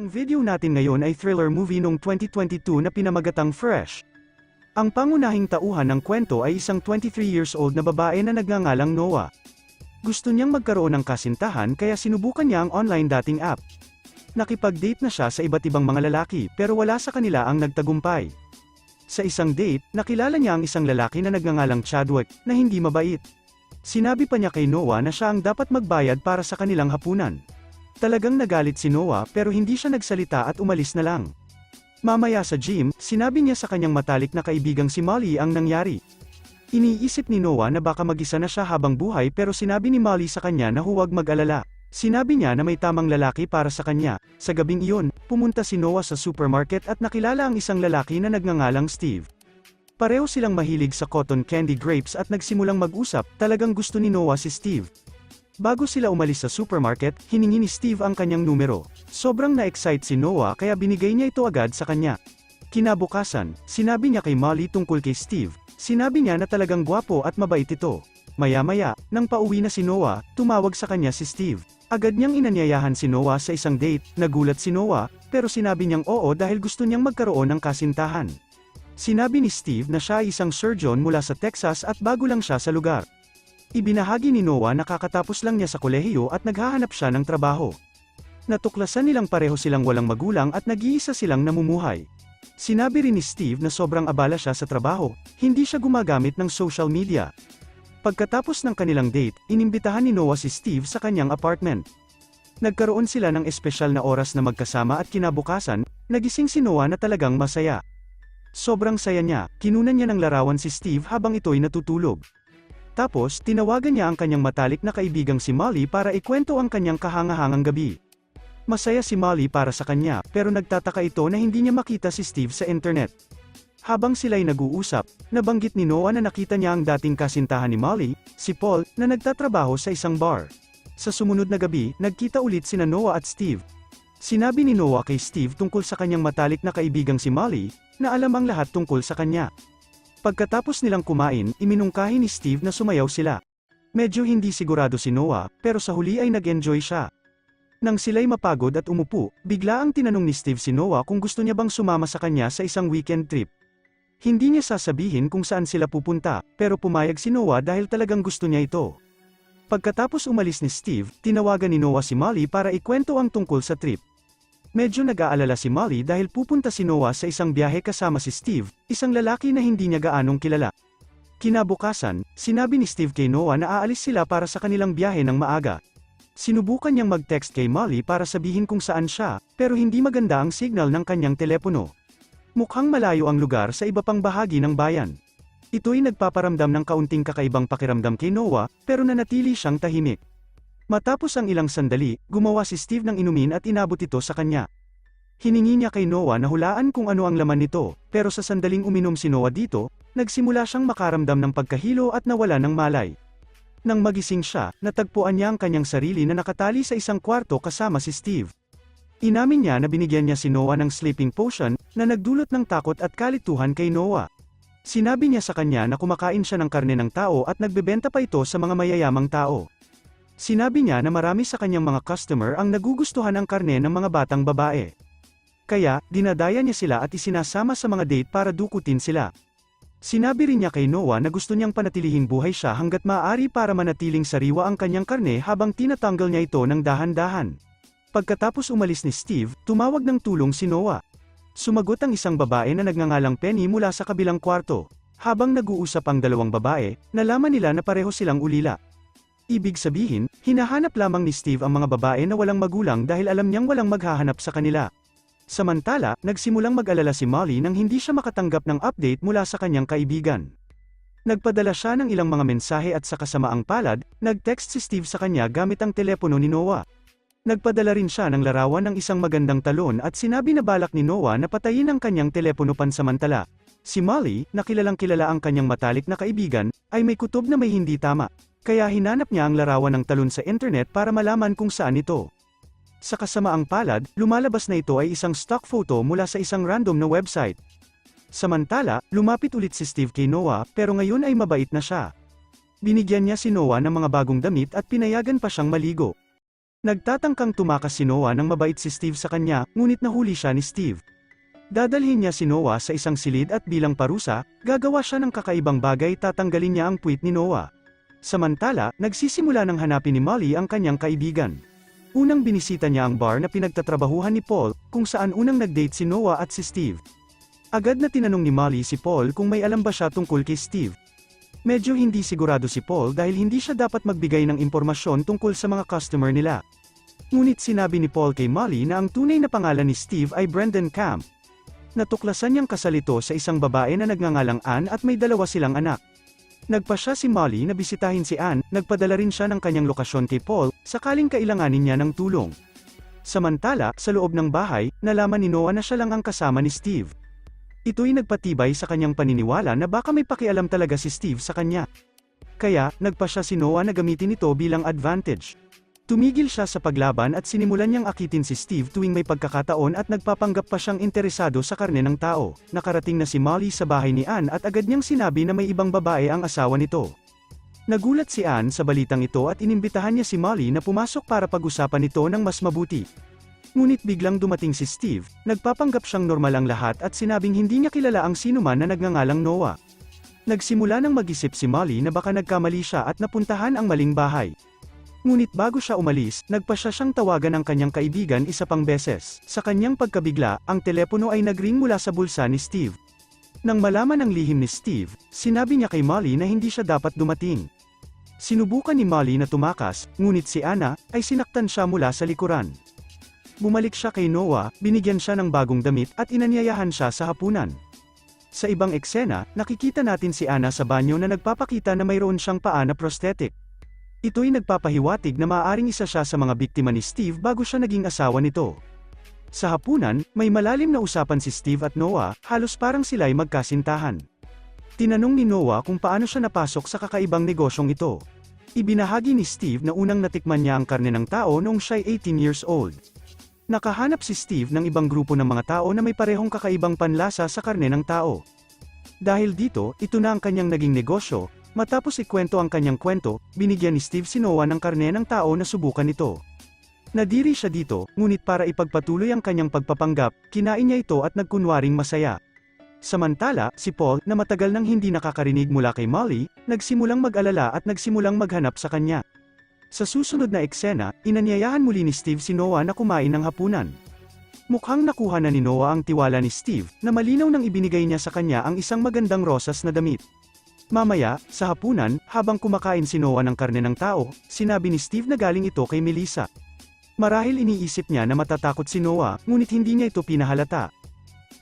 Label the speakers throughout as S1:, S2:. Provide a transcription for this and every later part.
S1: Ang video natin ngayon ay thriller movie noong 2022 na pinamagatang Fresh. Ang pangunahing tauhan ng kwento ay isang 23 years old na babae na nagngangalang Noah. Gusto niyang magkaroon ng kasintahan kaya sinubukan niya ang online dating app. Nakipag-date na siya sa iba't ibang mga lalaki pero wala sa kanila ang nagtagumpay. Sa isang date, nakilala niya ang isang lalaki na nagngangalang Chadwick, na hindi mabait. Sinabi pa niya kay Noah na siya ang dapat magbayad para sa kanilang hapunan. Talagang nagalit si Noah pero hindi siya nagsalita at umalis na lang. Mamaya sa gym, sinabi niya sa kanyang matalik na kaibigang si Molly ang nangyari. Iniisip ni Noah na baka mag-isa na siya habang buhay pero sinabi ni Molly sa kanya na huwag mag-alala. Sinabi niya na may tamang lalaki para sa kanya. Sa gabing iyon, pumunta si Noah sa supermarket at nakilala ang isang lalaki na nagngangalang Steve. Pareho silang mahilig sa cotton candy grapes at nagsimulang mag-usap, talagang gusto ni Noah si Steve. Bago sila umalis sa supermarket, hiningi ni Steve ang kanyang numero. Sobrang na-excite si Noah kaya binigay niya ito agad sa kanya. Kinabukasan, sinabi niya kay Molly tungkol kay Steve. Sinabi niya na talagang gwapo at mabait ito. Maya-maya, nang pauwi na si Noah, tumawag sa kanya si Steve. Agad niyang inanyayahan si Noah sa isang date, nagulat si Noah, pero sinabi niyang oo dahil gusto niyang magkaroon ng kasintahan. Sinabi ni Steve na siya ay isang surgeon mula sa Texas at bago lang siya sa lugar. Ibinahagi ni Noah na kakatapos lang niya sa kolehiyo at naghahanap siya ng trabaho. Natuklasan nilang pareho silang walang magulang at nag-iisa silang namumuhay. Sinabi rin ni Steve na sobrang abala siya sa trabaho, hindi siya gumagamit ng social media. Pagkatapos ng kanilang date, inimbitahan ni Noah si Steve sa kanyang apartment. Nagkaroon sila ng espesyal na oras na magkasama at kinabukasan, nagising si Noah na talagang masaya. Sobrang saya niya, kinunan niya ng larawan si Steve habang ito'y natutulog. Tapos, tinawagan niya ang kanyang matalik na kaibigang si Molly para ikwento ang kanyang kahangahangang gabi. Masaya si Molly para sa kanya, pero nagtataka ito na hindi niya makita si Steve sa internet. Habang sila'y nag-uusap, nabanggit ni Noah na nakita niya ang dating kasintahan ni Molly, si Paul, na nagtatrabaho sa isang bar. Sa sumunod na gabi, nagkita ulit sina Noah at Steve. Sinabi ni Noah kay Steve tungkol sa kanyang matalik na kaibigang si Molly, na alam ang lahat tungkol sa kanya. Pagkatapos nilang kumain, iminungkahi ni Steve na sumayaw sila. Medyo hindi sigurado si Noah, pero sa huli ay nag-enjoy siya. Nang sila'y mapagod at umupo, bigla ang tinanong ni Steve si Noah kung gusto niya bang sumama sa kanya sa isang weekend trip. Hindi niya sasabihin kung saan sila pupunta, pero pumayag si Noah dahil talagang gusto niya ito. Pagkatapos umalis ni Steve, tinawagan ni Noah si Molly para ikwento ang tungkol sa trip. Medyo nag-aalala si Molly dahil pupunta si Noah sa isang biyahe kasama si Steve, isang lalaki na hindi niya gaanong kilala. Kinabukasan, sinabi ni Steve kay Noah na aalis sila para sa kanilang biyahe ng maaga. Sinubukan niyang mag-text kay Molly para sabihin kung saan siya, pero hindi maganda ang signal ng kanyang telepono. Mukhang malayo ang lugar sa iba pang bahagi ng bayan. Ito'y nagpaparamdam ng kaunting kakaibang pakiramdam kay Noah, pero nanatili siyang tahimik. Matapos ang ilang sandali, gumawa si Steve ng inumin at inabot ito sa kanya. Hiningi niya kay Noah na hulaan kung ano ang laman nito, pero sa sandaling uminom si Noah dito, nagsimula siyang makaramdam ng pagkahilo at nawala ng malay. Nang magising siya, natagpuan niya ang kanyang sarili na nakatali sa isang kwarto kasama si Steve. Inamin niya na binigyan niya si Noah ng sleeping potion, na nagdulot ng takot at kalituhan kay Noah. Sinabi niya sa kanya na kumakain siya ng karne ng tao at nagbebenta pa ito sa mga mayayamang tao. Sinabi niya na marami sa kanyang mga customer ang nagugustuhan ang karne ng mga batang babae. Kaya, dinadaya niya sila at isinasama sa mga date para dukutin sila. Sinabi rin niya kay Noah na gusto niyang panatilihin buhay siya hanggat maaari para manatiling sariwa ang kanyang karne habang tinatanggal niya ito ng dahan-dahan. Pagkatapos umalis ni Steve, tumawag ng tulong si Noah. Sumagot ang isang babae na nagngangalang Penny mula sa kabilang kwarto. Habang nag-uusap ang dalawang babae, nalaman nila na pareho silang ulila. Ibig sabihin, hinahanap lamang ni Steve ang mga babae na walang magulang dahil alam niyang walang maghahanap sa kanila. Samantala, nagsimulang mag-alala si Molly nang hindi siya makatanggap ng update mula sa kanyang kaibigan. Nagpadala siya ng ilang mga mensahe at sa kasamaang palad, nag-text si Steve sa kanya gamit ang telepono ni Noah. Nagpadala rin siya ng larawan ng isang magandang talon at sinabi na balak ni Noah na patayin ang kanyang telepono pansamantala. Si Molly, na kilalang kilala ang kanyang matalik na kaibigan, ay may kutob na may hindi tama. Kaya hinanap niya ang larawan ng talon sa internet para malaman kung saan ito. Sa kasamaang palad, lumalabas na ito ay isang stock photo mula sa isang random na website. Samantala, lumapit ulit si Steve kay Noah pero ngayon ay mabait na siya. Binigyan niya si Noah ng mga bagong damit at pinayagan pa siyang maligo. Nagtatangkang tumakas si Noah nang mabait si Steve sa kanya, ngunit nahuli siya ni Steve. Dadalhin niya si Noah sa isang silid at bilang parusa, gagawa siya ng kakaibang bagay tatanggalin niya ang puwit ni Noah. Samantala, nagsisimula ng hanapin ni Molly ang kanyang kaibigan. Unang binisita niya ang bar na pinagtatrabahuhan ni Paul, kung saan unang nag-date si Noah at si Steve. Agad na tinanong ni Molly si Paul kung may alam ba siya tungkol kay Steve. Medyo hindi sigurado si Paul dahil hindi siya dapat magbigay ng impormasyon tungkol sa mga customer nila. Ngunit sinabi ni Paul kay Molly na ang tunay na pangalan ni Steve ay Brendan Camp. Natuklasan niyang kasalito sa isang babae na nagngangalang Ann at may dalawa silang anak. Nagpa siya si Molly na bisitahin si Ann, nagpadala rin siya ng kanyang lokasyon kay Paul, sakaling kailanganin niya ng tulong. Samantala, sa loob ng bahay, nalaman ni Noah na siya lang ang kasama ni Steve. Ito'y nagpatibay sa kanyang paniniwala na baka may pakialam talaga si Steve sa kanya. Kaya, nagpa siya si Noah na gamitin ito bilang advantage. Tumigil siya sa paglaban at sinimulan niyang akitin si Steve tuwing may pagkakataon at nagpapanggap pa siyang interesado sa karne ng tao. Nakarating na si Molly sa bahay ni Ann at agad niyang sinabi na may ibang babae ang asawa nito. Nagulat si Ann sa balitang ito at inimbitahan niya si Molly na pumasok para pag-usapan ito ng mas mabuti. Ngunit biglang dumating si Steve, nagpapanggap siyang normal ang lahat at sinabing hindi niya kilala ang sinuman na nagngangalang Noah. Nagsimula ng mag-isip si Molly na baka nagkamali siya at napuntahan ang maling bahay. Ngunit bago siya umalis, nagpa siya siyang tawagan ng kanyang kaibigan isa pang beses. Sa kanyang pagkabigla, ang telepono ay nagring mula sa bulsa ni Steve. Nang malaman ang lihim ni Steve, sinabi niya kay Molly na hindi siya dapat dumating. Sinubukan ni Molly na tumakas, ngunit si Anna, ay sinaktan siya mula sa likuran. Bumalik siya kay Noah, binigyan siya ng bagong damit at inanyayahan siya sa hapunan. Sa ibang eksena, nakikita natin si Anna sa banyo na nagpapakita na mayroon siyang paa na prosthetic. Ito'y nagpapahiwatig na maaaring isa siya sa mga biktima ni Steve bago siya naging asawa nito. Sa hapunan, may malalim na usapan si Steve at Noah, halos parang sila'y magkasintahan. Tinanong ni Noah kung paano siya napasok sa kakaibang negosyong ito. Ibinahagi ni Steve na unang natikman niya ang karne ng tao noong siya'y 18 years old. Nakahanap si Steve ng ibang grupo ng mga tao na may parehong kakaibang panlasa sa karne ng tao. Dahil dito, ito na ang kanyang naging negosyo, matapos ikwento ang kanyang kwento, binigyan ni Steve si ng karne ng tao na subukan ito. Nadiri siya dito, ngunit para ipagpatuloy ang kanyang pagpapanggap, kinain niya ito at nagkunwaring masaya. Samantala, si Paul, na matagal nang hindi nakakarinig mula kay Molly, nagsimulang mag-alala at nagsimulang maghanap sa kanya. Sa susunod na eksena, inanyayahan muli ni Steve si Noah na kumain ng hapunan. Mukhang nakuha na ni Noah ang tiwala ni Steve, na malinaw nang ibinigay niya sa kanya ang isang magandang rosas na damit. Mamaya, sa hapunan, habang kumakain si Noah ng karne ng tao, sinabi ni Steve na galing ito kay Melissa. Marahil iniisip niya na matatakot si Noah, ngunit hindi niya ito pinahalata.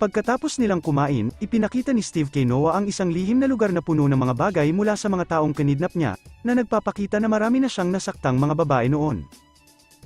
S1: Pagkatapos nilang kumain, ipinakita ni Steve kay Noah ang isang lihim na lugar na puno ng mga bagay mula sa mga taong kinidnap niya, na nagpapakita na marami na siyang nasaktang mga babae noon.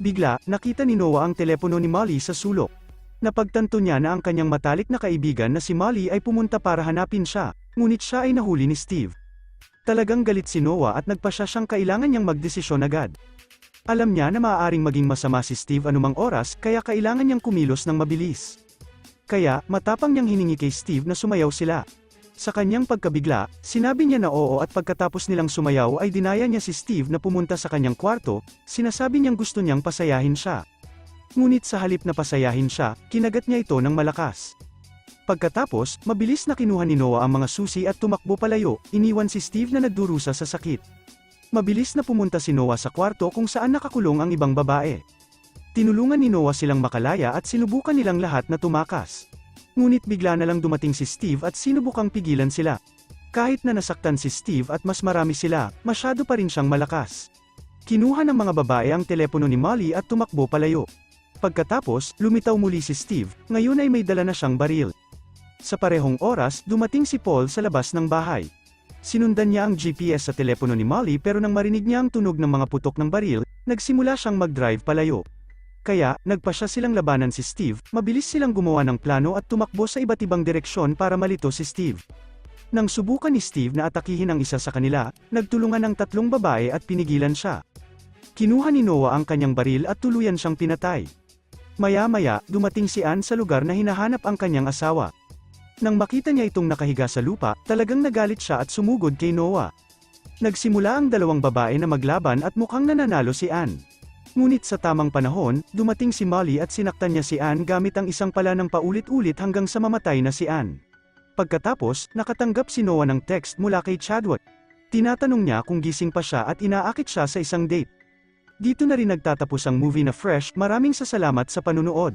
S1: Bigla, nakita ni Noah ang telepono ni Molly sa sulok. Napagtanto niya na ang kanyang matalik na kaibigan na si Molly ay pumunta para hanapin siya, ngunit siya ay nahuli ni Steve. Talagang galit si Noah at nagpa siya siyang kailangan niyang magdesisyon agad. Alam niya na maaaring maging masama si Steve anumang oras kaya kailangan niyang kumilos ng mabilis. Kaya, matapang niyang hiningi kay Steve na sumayaw sila. Sa kanyang pagkabigla, sinabi niya na oo at pagkatapos nilang sumayaw ay dinaya niya si Steve na pumunta sa kanyang kwarto, sinasabi niyang gusto niyang pasayahin siya. Ngunit sa halip na pasayahin siya, kinagat niya ito ng malakas. Pagkatapos, mabilis na kinuha ni Noah ang mga susi at tumakbo palayo, iniwan si Steve na nagdurusa sa sakit. Mabilis na pumunta si Noah sa kwarto kung saan nakakulong ang ibang babae. Tinulungan ni Noah silang makalaya at sinubukan nilang lahat na tumakas. Ngunit bigla na lang dumating si Steve at sinubukang pigilan sila. Kahit na nasaktan si Steve at mas marami sila, masyado pa rin siyang malakas. Kinuha ng mga babae ang telepono ni Molly at tumakbo palayo. Pagkatapos, lumitaw muli si Steve, ngayon ay may dala na siyang baril. Sa parehong oras, dumating si Paul sa labas ng bahay. Sinundan niya ang GPS sa telepono ni Molly pero nang marinig niya ang tunog ng mga putok ng baril, nagsimula siyang mag-drive palayo. Kaya, nagpa siya silang labanan si Steve, mabilis silang gumawa ng plano at tumakbo sa iba't ibang direksyon para malito si Steve. Nang subukan ni Steve na atakihin ang isa sa kanila, nagtulungan ang tatlong babae at pinigilan siya. Kinuha ni Noah ang kanyang baril at tuluyan siyang pinatay. Maya-maya, dumating si Ann sa lugar na hinahanap ang kanyang asawa. Nang makita niya itong nakahiga sa lupa, talagang nagalit siya at sumugod kay Noah. Nagsimula ang dalawang babae na maglaban at mukhang nananalo si Ann. Ngunit sa tamang panahon, dumating si Molly at sinaktan niya si Anne gamit ang isang pala ng paulit-ulit hanggang sa mamatay na si Anne. Pagkatapos, nakatanggap si Noah ng text mula kay Chadwick. Tinatanong niya kung gising pa siya at inaakit siya sa isang date. Dito na rin nagtatapos ang movie na Fresh, maraming sa salamat sa panunood.